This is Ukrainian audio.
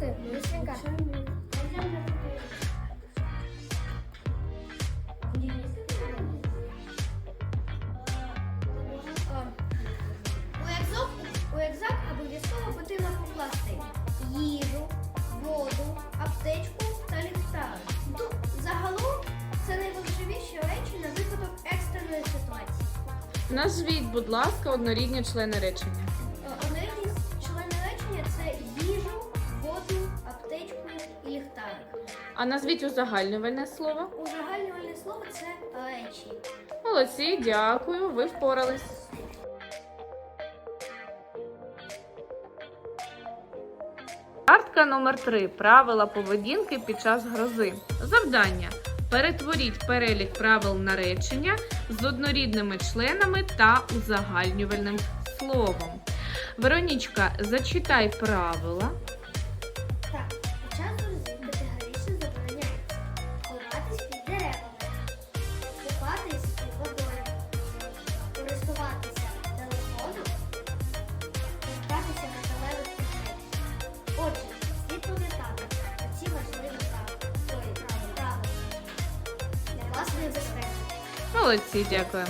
Ти, Лисенька. У екзак, обов'язково потрібно покласти їжу, воду, аптечку та ліхтар. Ну, загалом це найважливіші речі на випадок екстреної ситуації. Назвіть, будь ласка, однорідні члени речення. Е, Однорідні члени речення це їжу, А назвіть узагальнювальне слово. Узагальнювальне слово це речі. Молодці, дякую, ви впорались. Картка номер 3 Правила поведінки під час грози. Завдання. Перетворіть перелік правил на речення з однорідними членами та узагальнювальним словом. Веронічка, зачитай правила. Молодці, дякую.